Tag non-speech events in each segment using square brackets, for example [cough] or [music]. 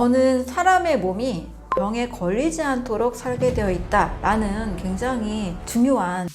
저는 사람의 몸이 병에 걸리지 않도록 살게 되어 있다 라는 굉장히 중요한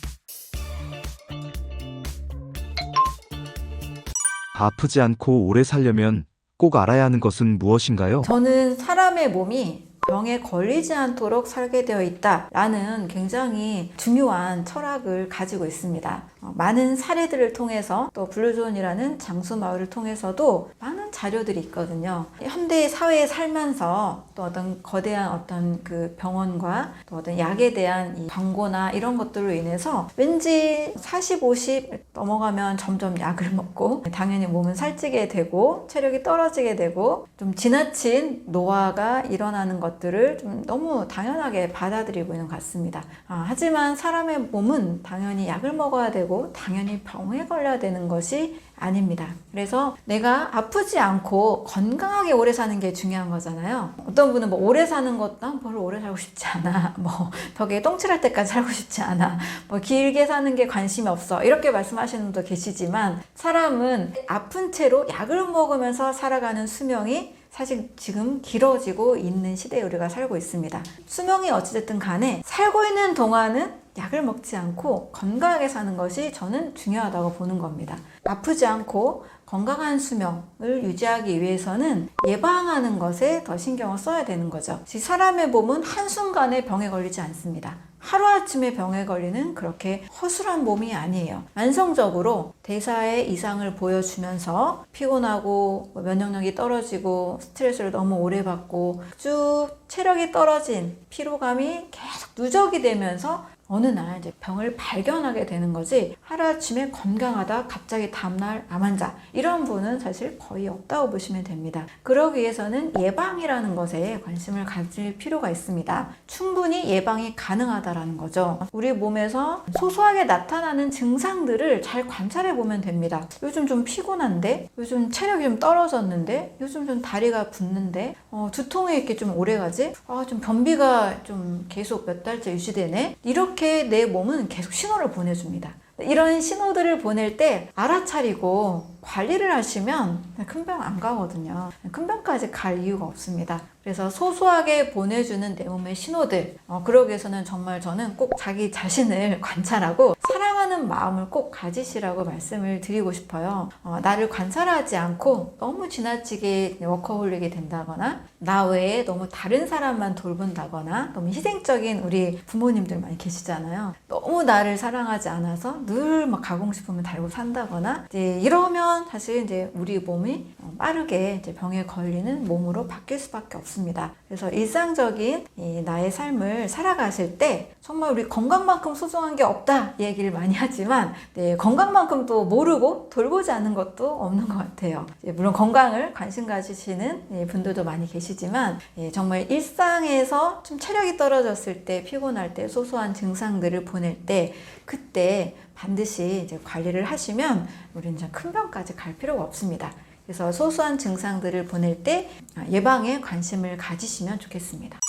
아프지 않고 오래 살려면 꼭 알아야 하는 것은 무엇인가요? 저는 사람의 몸이 병에 걸리지 않도록 살게 되어 있다 라는 굉장히 중요한 철학을 가지고 있습니다. 어, 많은 사례들을 통해서 또 블루존이라는 장수 마을을 통해서도 많은 자료들이 있거든요. 현대 사회에 살면서 또 어떤 거대한 어떤 그 병원과 또 어떤 약에 대한 이 광고나 이런 것들로 인해서 왠지 40, 50 넘어가면 점점 약을 먹고 당연히 몸은 살찌게 되고 체력이 떨어지게 되고 좀 지나친 노화가 일어나는 것들을 좀 너무 당연하게 받아들이고 있는 것 같습니다. 아, 하지만 사람의 몸은 당연히 약을 먹어야 되고 당연히 병에 걸려야 되는 것이 아닙니다. 그래서 내가 아프지 않고 건강하게 오래 사는 게 중요한 거잖아요. 어떤 분은 뭐 오래 사는 것도 난 별로 오래 살고 싶지 않아. [laughs] 뭐 벽에 똥칠할 때까지 살고 싶지 않아. 뭐 길게 사는 게 관심이 없어. 이렇게 말씀하시는 분도 계시지만 사람은 아픈 채로 약을 먹으면서 살아가는 수명이 사실 지금 길어지고 있는 시대에 우리가 살고 있습니다. 수명이 어찌됐든 간에 살고 있는 동안은 약을 먹지 않고 건강하게 사는 것이 저는 중요하다고 보는 겁니다. 아프지 않고 건강한 수명을 유지하기 위해서는 예방하는 것에 더 신경을 써야 되는 거죠. 즉, 사람의 몸은 한순간에 병에 걸리지 않습니다. 하루아침에 병에 걸리는 그렇게 허술한 몸이 아니에요. 만성적으로 대사에 이상을 보여주면서 피곤하고 뭐 면역력이 떨어지고 스트레스를 너무 오래 받고 쭉 체력이 떨어진 피로감이 계속 누적이 되면서 어느 날 이제 병을 발견하게 되는 거지 하루아침에 건강하다 갑자기 다음날 암 환자 이런 분은 사실 거의 없다고 보시면 됩니다. 그러기 위해서는 예방이라는 것에 관심을 가질 필요가 있습니다. 충분히 예방이 가능하다라는 거죠. 우리 몸에서 소소하게 나타나는 증상들을 잘 관찰해 보면 됩니다. 요즘 좀 피곤한데, 요즘 체력이 좀 떨어졌는데, 요즘 좀 다리가 붓는데, 어, 두통이 이렇게 좀 오래 가지? 아, 좀 변비가 좀 계속 몇 달째 유지되네? 이렇게 내 몸은 계속 신호를 보내줍니다. 이런 신호들을 보낼 때 알아차리고 관리를 하시면 큰 병 안 가거든요. 큰 병까지 갈 이유가 없습니다. 그래서 소소하게 보내주는 내 몸의 신호들, 어, 그러기 위해서는 정말 저는 꼭 자기 자신을 관찰하고 사랑 하는 마음을 꼭 가지시라고 말씀을 드리고 싶어요. 어, 나를 관찰하지 않고 너무 지나치게 워커홀릭이 된다거나 나 외에 너무 다른 사람만 돌본다거나 너무 희생적인 우리 부모님들 많이 계시잖아요. 너무 나를 사랑하지 않아서 늘 막 가공식품을 달고 산다거나 이제 이러면 사실 이제 우리 몸이 어, 빠르게 이제 병에 걸리는 몸으로 바뀔 수밖에 없습니다. 그래서 일상적인 이 나의 삶을 살아가실 때 정말 우리 건강만큼 소중한 게 없다 이 얘기를 많이 [laughs] 하지 만 네, 건강만큼 또 모르고 돌보지 않는 것도 없는 것 같아요. 이제 물론 건강을 관심 가지시는 예, 분들도 많이 계시지만 예, 정말 일상에서 좀 체력이 떨어졌을 때 피곤할 때 소소한 증상들을 보낼 때 그때 반드시 이제 관리를 하시면 우리는 큰 병까지 갈 필요가 없습니다. 그래서 소소한 증상들을 보낼 때 예방에 관심을 가지시면 좋겠습니다.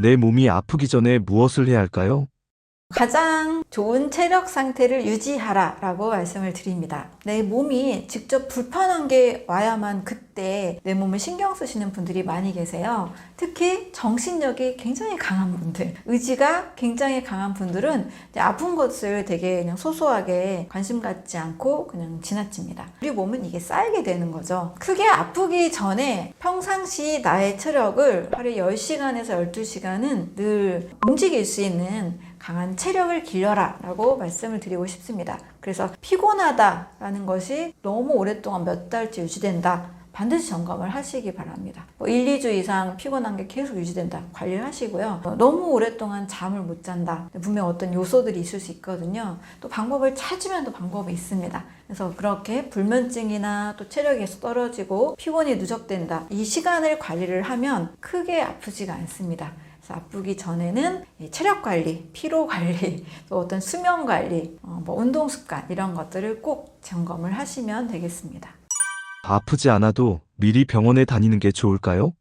내 몸이 아프기 전에 무엇을 해야 할까요? 가장 좋은 체력 상태를 유지하라 라고 말씀을 드립니다. 내 몸이 직접 불편한 게 와야만 그때 내 몸을 신경 쓰시는 분들이 많이 계세요. 특히 정신력이 굉장히 강한 분들, 의지가 굉장히 강한 분들은 아픈 것을 되게 그냥 소소하게 관심 갖지 않고 그냥 지나칩니다. 우리 몸은 이게 쌓이게 되는 거죠. 크게 아프기 전에 평상시 나의 체력을 하루에 10시간에서 12시간은 늘 움직일 수 있는 강한 체력을 길러라 라고 말씀을 드리고 싶습니다. 그래서 피곤하다라는 것이 너무 오랫동안 몇 달째 유지된다. 반드시 점검을 하시기 바랍니다. 뭐 1, 2주 이상 피곤한 게 계속 유지된다. 관리를 하시고요. 어, 너무 오랫동안 잠을 못 잔다. 분명 어떤 요소들이 있을 수 있거든요. 또 방법을 찾으면 또 방법이 있습니다. 그래서 그렇게 불면증이나 또 체력이 계속 떨어지고 피곤이 누적된다. 이 시간을 관리를 하면 크게 아프지가 않습니다. 아프기 전에는 이 체력 관리, 피로 관리, [laughs] 또 어떤 수면 관리, 어, 뭐 운동 습관 이런 것들을 꼭 점검을 하시면 되겠습니다. 아프지 않아도 미리 병원에 다니는 게 좋을까요?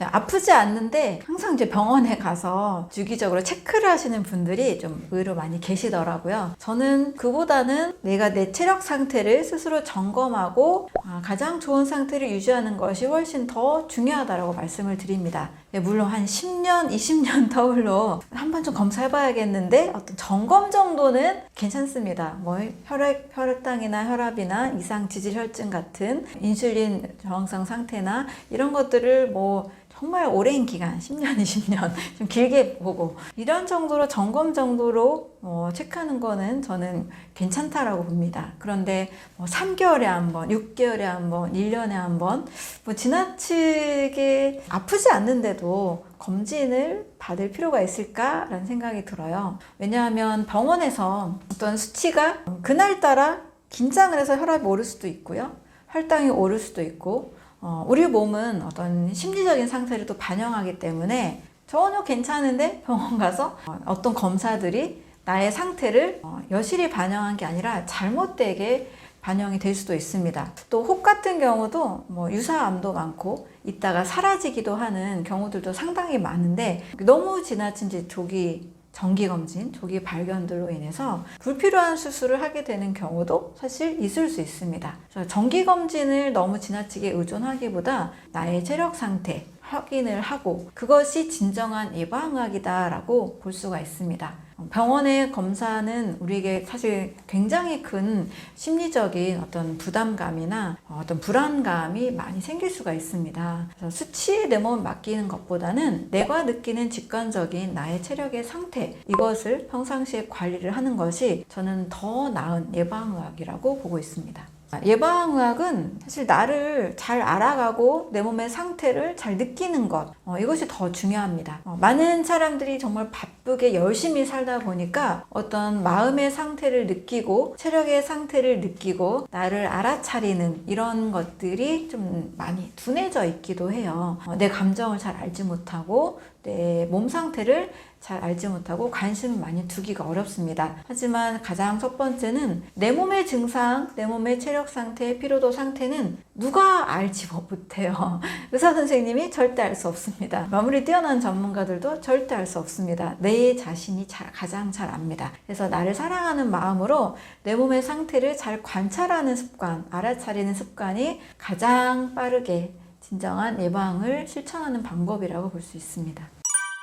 아프지 않는데 항상 이제 병원에 가서 주기적으로 체크를 하시는 분들이 좀 의외로 많이 계시더라고요. 저는 그보다는 내가 내 체력 상태를 스스로 점검하고 아, 가장 좋은 상태를 유지하는 것이 훨씬 더 중요하다고 말씀을 드립니다. 네, 물론 한 10년, 20년 [laughs] 더울로 한 번 좀 검사해봐야겠는데 어떤 점검 정도는 괜찮습니다. 뭐 혈액, 혈당이나 혈압이나 이상 지질 혈증 같은 인슐린 저항성 상태나 이런 것들을 뭐 정말 오랜 기간, 10년, 20년 [laughs] 좀 길게 보고 이런 정도로 점검 정도로 어, 체크하는 거는 저는 괜찮다라고 봅니다. 그런데 뭐 3개월에 한 번, 6개월에 한 번, 1년에 한 번, 뭐 지나치게 아프지 않는데도 검진을 받을 필요가 있을까라는 생각이 들어요. 왜냐하면 병원에서 어떤 수치가 그날따라 긴장을 해서 혈압이 오를 수도 있고요. 혈당이 오를 수도 있고, 어, 우리 몸은 어떤 심리적인 상태를 또 반영하기 때문에 전혀 괜찮은데 병원 가서 어, 어떤 검사들이 나의 상태를 어, 여실히 반영한 게 아니라 잘못되게 반영이 될 수도 있습니다. 또 혹 같은 경우도 뭐 유사암도 많고 있다가 사라지기도 하는 경우들도 상당히 많은데 너무 지나친 이제 조기 정기 검진, 조기 발견들로 인해서 불필요한 수술을 하게 되는 경우도 사실 있을 수 있습니다. 그래서 정기 검진을 너무 지나치게 의존하기보다 나의 체력 상태 확인을 하고 그것이 진정한 예방학이다라고 볼 수가 있습니다. 병원의 검사는 우리에게 사실 굉장히 큰 심리적인 어떤 부담감이나 어떤 불안감이 많이 생길 수가 있습니다. 그래서 수치에 내 몸을 맡기는 것보다는 내가 느끼는 직관적인 나의 체력의 상태 이것을 평상시에 관리를 하는 것이 저는 더 나은 예방의학이라고 보고 있습니다. 예방의학은 사실 나를 잘 알아가고 내 몸의 상태를 잘 느끼는 것 어, 이것이 더 중요합니다. 어, 많은 사람들이 정말 바쁘게 열심히 살다 보니까 어떤 마음의 상태를 느끼고 체력의 상태를 느끼고 나를 알아차리는 이런 것들이 좀 많이 둔해져 있기도 해요. 어, 내 감정을 잘 알지 못하고 내 몸 상태를 잘 알지 못하고 관심을 많이 두기가 어렵습니다. 하지만 가장 첫 번째는 내 몸의 증상, 내 몸의 체력 상태, 피로도 상태는 누가 알지 못해요. [laughs] 의사 선생님이 절대 알 수 없습니다. 마무리 뛰어난 전문가들도 절대 알 수 없습니다. 내 자신이 잘, 가장 잘 압니다. 그래서 나를 사랑하는 마음으로 내 몸의 상태를 잘 관찰하는 습관, 알아차리는 습관이 가장 빠르게 진정한 예방을 실천하는 방법이라고 볼 수 있습니다.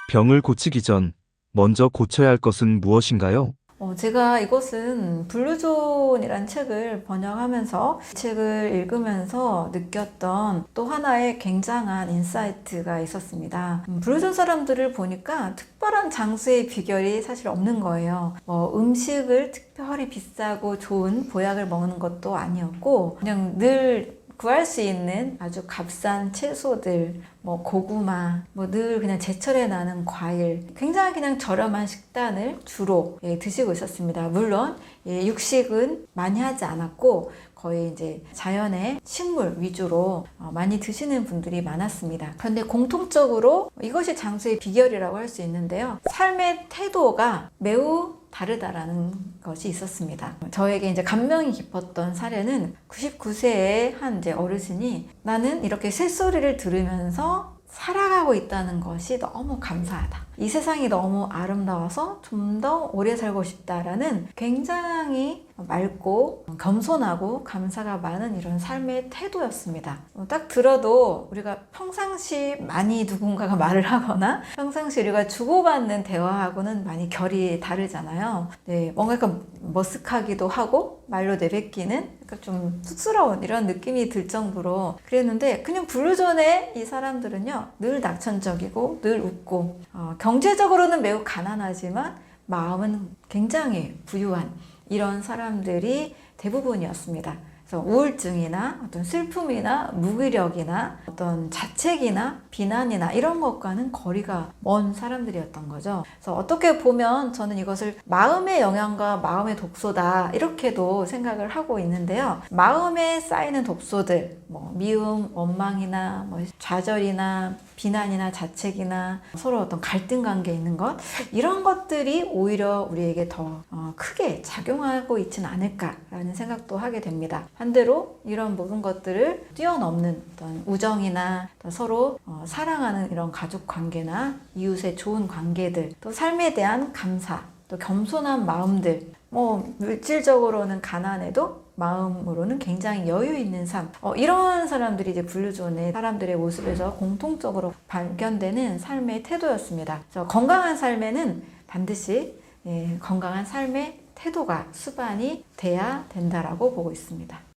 병을 고치기 전 먼저 고쳐야 할 것은 무엇인가요? 어, 제가 이것은 블루존이란 책을 번역하면서 이 책을 읽으면서 느꼈던 또 하나의 굉장한 인사이트가 있었습니다. 음, 블루존 사람들을 보니까 특별한 장수의 비결이 사실 없는 거예요. 뭐 음식을 특별히 비싸고 좋은 보약을 먹는 것도 아니었고 그냥 늘 구할 수 있는 아주 값싼 채소들, 뭐 고구마, 뭐 늘 그냥 제철에 나는 과일, 굉장히 그냥 저렴한 식단을 주로 예, 드시고 있었습니다. 물론 예, 육식은 많이 하지 않았고 거의 이제 자연의 식물 위주로 어, 많이 드시는 분들이 많았습니다. 그런데 공통적으로 이것이 장수의 비결이라고 할 수 있는데요. 삶의 태도가 매우 다르다라는 것이 있었습니다. 저에게 이제 감명이 깊었던 사례는 99세의 한 이제 어르신이 나는 이렇게 새소리를 들으면서 살아가고 있다는 것이 너무 감사하다. 이 세상이 너무 아름다워서 좀 더 오래 살고 싶다라는 굉장히 맑고 겸손하고 감사가 많은 이런 삶의 태도였습니다. 어, 딱 들어도 우리가 평상시 많이 누군가가 말을 하거나 평상시 우리가 주고받는 대화하고는 많이 결이 다르잖아요. 네, 뭔가 약간 머쓱하기도 하고 말로 내뱉기는 약간 좀 쑥스러운 이런 느낌이 들 정도로 그랬는데 그냥 블루존의 이 사람들은요 늘 낙천적이고 늘 웃고 어, 경제적으로는 매우 가난하지만 마음은 굉장히 부유한 이런 사람들이 대부분이었습니다. 그래서 우울증이나 어떤 슬픔이나 무기력이나 어떤 자책이나 비난이나 이런 것과는 거리가 먼 사람들이었던 거죠. 그래서 어떻게 보면 저는 이것을 마음의 영향과 마음의 독소다 이렇게도 생각을 하고 있는데요. 마음에 쌓이는 독소들, 뭐 미움, 원망이나 뭐 좌절이나 비난이나 자책이나 서로 어떤 갈등 관계 있는 것 이런 것들이 오히려 우리에게 더 어, 크게 작용하고 있지는 않을까라는 생각도 하게 됩니다. 반대로 이런 모든 것들을 뛰어넘는 어떤 우정이나 서로 어, 사랑하는 이런 가족 관계나 이웃의 좋은 관계들, 또 삶에 대한 감사, 또 겸손한 마음들, 뭐 물질적으로는 가난해도 마음으로는 굉장히 여유 있는 삶. 어, 이런 사람들이 이제 블루존의 사람들의 모습에서 공통적으로 발견되는 삶의 태도였습니다. 그래서 건강한 삶에는 반드시 예, 건강한 삶의 태도가 수반이 돼야 된다라고 보고 있습니다.